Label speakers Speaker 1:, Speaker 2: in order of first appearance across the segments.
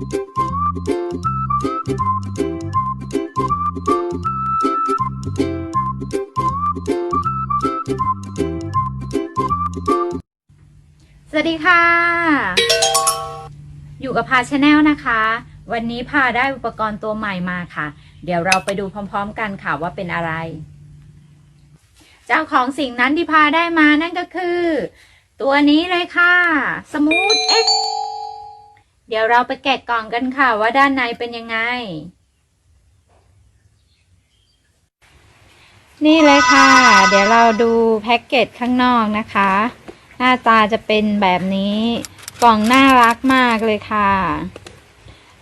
Speaker 1: สวัสดีค่ะ อยู่กับพาชาแนลนะคะ วันนี้พาได้อุปกรณ์ตัวใหม่มาค่ะ เดี๋ยวเราไปดูพร้อม ๆ กันค่ะว่าเป็นอะไร เจ้าของสิ่งนั้นที่พาได้มานั่นก็คือ ตัวนี้เลยค่ะ Smooth X เเดี๋ยวเราไปแกะกล่องกันค่ะว่าด้านในเป็นยังไง นี่เลยค่ะ เดี๋ยวเราดูแพ็กเกจข้างนอกนะคะ หน้าตาจะเป็นแบบนี้ กล่องน่ารักมากเลยค่ะ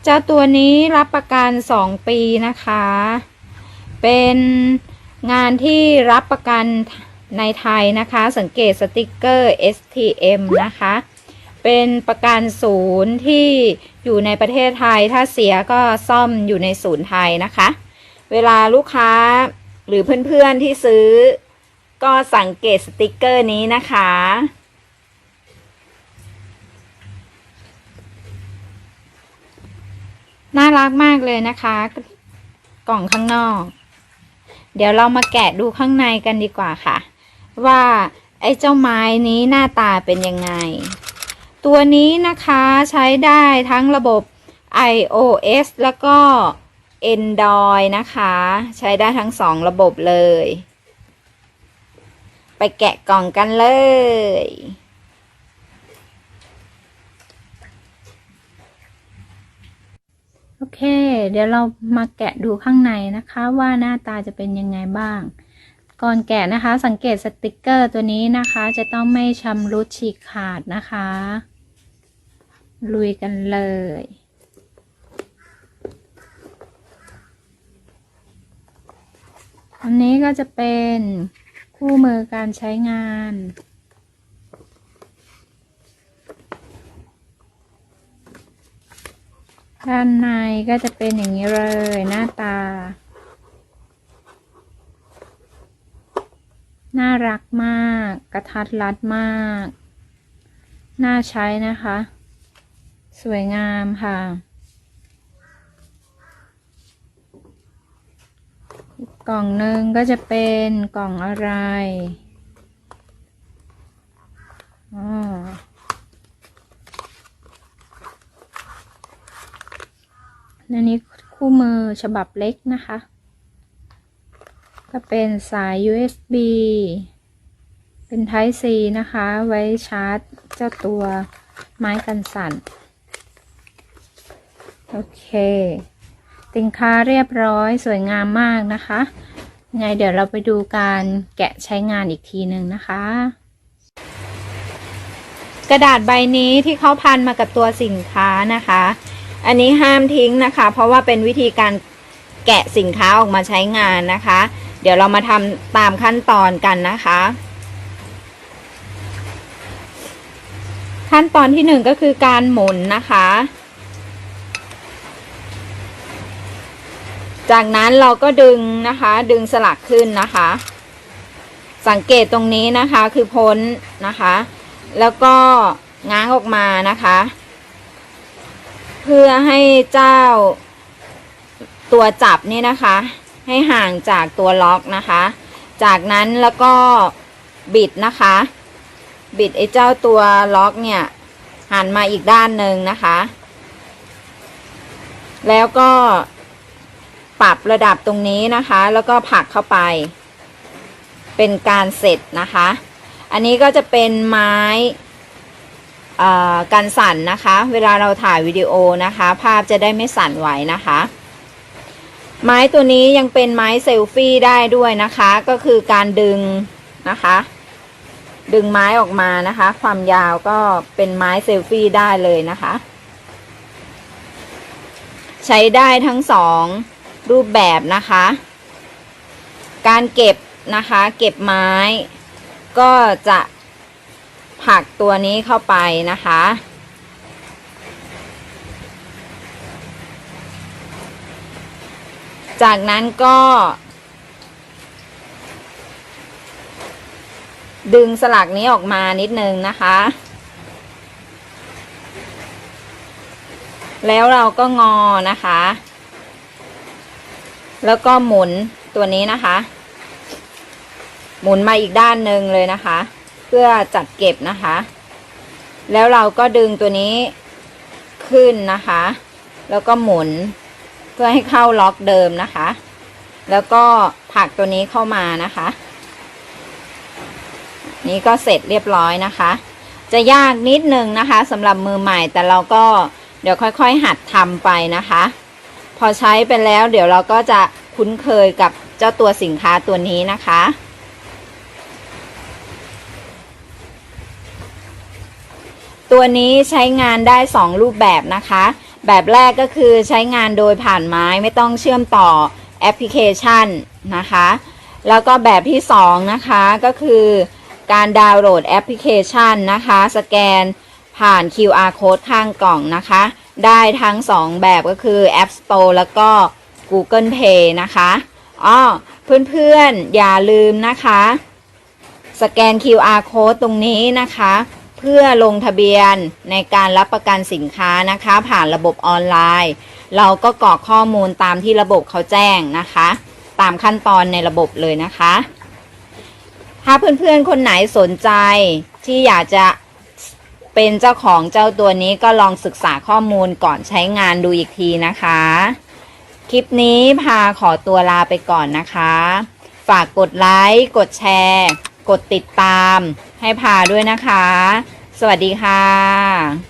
Speaker 1: เจ้าตัวนี้รับประกัน 2 ปีนะคะ เป็นงานที่รับประกันในไทยนะคะ สังเกตสติกเกอร์ STM นะคะ เป็นประกันศูนย์ที่อยู่ในประเทศไทย ถ้าเสียก็ซ่อมอยู่ในศูนย์ไทยนะคะ เวลาลูกค้าหรือเพื่อนๆที่ซื้อ ก็สังเกตสติกเกอร์นี้นะคะ น่ารักมากเลยนะคะ กล่องข้างนอก เดี๋ยวเรามาแกะดูข้างในกันดีกว่าค่ะ ว่าไอ้เจ้าไม้นี้หน้าตาเป็นยังไง ตัวนี้นะคะใช้ได้ทั้งระบบ iOS แล้วก็ Android นะคะ ใช้ได้ทั้งสองระบบเลย ไปแกะกล่องกันเลย โอเค เดี๋ยวเรามาแกะดูข้างในนะคะว่าหน้าตาจะเป็นยังไงบ้าง ก่อนแกะนะคะ สังเกตสติกเกอร์ตัวนี้นะคะ จะต้องไม่ชำรุดฉีกขาดนะคะ ลุยกันเลย อันนี้ก็จะเป็นคู่มือการใช้งาน ด้านในก็จะเป็นอย่างนี้เลยหน้าตา น่ารักมาก กระทัดรัดมาก น่าใช้นะคะ สวยงามค่ะกล่องหนึ่งก็จะเป็นกล่องอะไรอ๋ออันนี้คู่มือฉบับเล็กนะคะ ก็เป็นสาย USB เป็น Type C นะคะ ไว้ชาร์จเจ้าตัวไม้กันสั่น โอเค สินค้าเรียบร้อยสวยงามมากนะคะไงเดี๋ยวเราไปดูการแกะใช้งานอีกทีหนึ่งนะคะ กระดาษใบนี้ที่เขาพันมากับตัวสินค้านะคะ อันนี้ห้ามทิ้งนะคะ เพราะว่าเป็นวิธีการแกะสินค้าออกมาใช้งานนะคะ เดี๋ยวเรามาทำตามขั้นตอนกันนะคะ ขั้นตอนที่หนึ่งก็คือการหมุนนะคะ จากนั้นเราก็ดึงนะคะ ดึงสลักขึ้นนะคะ สังเกตตรงนี้นะคะคือพ้นนะคะ แล้วก็ง้างออกมานะคะ เพื่อให้เจ้าตัวจับนี่นะคะ ให้ห่างจากตัวล็อกนะคะ จากนั้นแล้วก็บิดนะคะ บิดไอ้เจ้าตัวล็อกเนี่ยหันมาอีกด้านหนึ่งนะคะ แล้วก็ ปรับระดับตรงนี้นะคะ แล้วก็ผลักเข้าไป เป็นการเสร็จนะคะ อันนี้ก็จะเป็นไม้กันสั่นนะคะ เวลาเราถ่ายวิดีโอนะคะ ภาพจะได้ไม่สั่นไหวนะคะ ไม้ตัวนี้ยังเป็นไม้เซลฟี่ได้ด้วยนะคะ ก็คือการดึงนะคะ ดึงไม้ออกมานะคะ ความยาวก็เป็นไม้เซลฟี่ได้เลยนะคะ ใช้ได้ทั้งสอง รูปแบบนะคะ การเก็บนะคะ เก็บไม้ ก็จะผักตัวนี้เข้าไปนะคะ จากนั้นก็ ดึงสลักนี้ออกมานิดนึงนะคะ แล้วเราก็งอนะคะ แล้วก็หมุนตัวนี้นะคะ หมุนมาอีกด้านหนึ่งเลยนะคะ เพื่อจัดเก็บนะคะ แล้วเราก็ดึงตัวนี้ขึ้นนะคะ แล้วก็หมุนเพื่อให้เข้าล็อกเดิมนะคะ แล้วก็ผักตัวนี้เข้ามานะคะ นี่ก็เสร็จเรียบร้อยนะคะ จะยากนิดนึงนะคะสำหรับมือใหม่แต่เราก็เดี๋ยวค่อยๆหัดทำไปนะคะ พอใช้ไปแล้ว เดี๋ยวเราก็จะคุ้นเคยกับเจ้าตัวสินค้าตัวนี้นะคะ ตัวนี้ใช้งานได้ 2 รูปแบบนะคะ แบบแรกก็คือใช้งานโดยผ่านไม้ไม่ต้องเชื่อมต่อแอปพลิเคชันนะคะ แล้วก็แบบที่ 2 นะคะก็คือการดาวน์โหลดแอปพลิเคชันนะคะ สแกนผ่าน QR code ข้างกล่องนะคะ ได้ทั้ง 2 แบบก็คือ App Store แล้วก็ Google Play นะคะอ้อเพื่อนๆ อย่าลืมนะคะ สแกน QR code ตรงนี้นะคะ เพื่อลงทะเบียนในการรับประกันสินค้านะคะ ผ่านระบบออนไลน์ เราก็กรอกข้อมูลตามที่ระบบเขาแจ้งนะคะ ตามขั้นตอนในระบบเลยนะคะ ถ้าเพื่อนๆ คนไหนสนใจที่อยากจะ เป็นเจ้าของเจ้าตัวนี้ก็ลองศึกษาข้อมูลก่อนใช้งานดูอีกทีนะคะ คลิปนี้พาขอตัวลาไปก่อนนะคะ ฝากกดไลค์กดแชร์ กดติดตาม ให้พาด้วยนะคะ สวัสดีค่ะ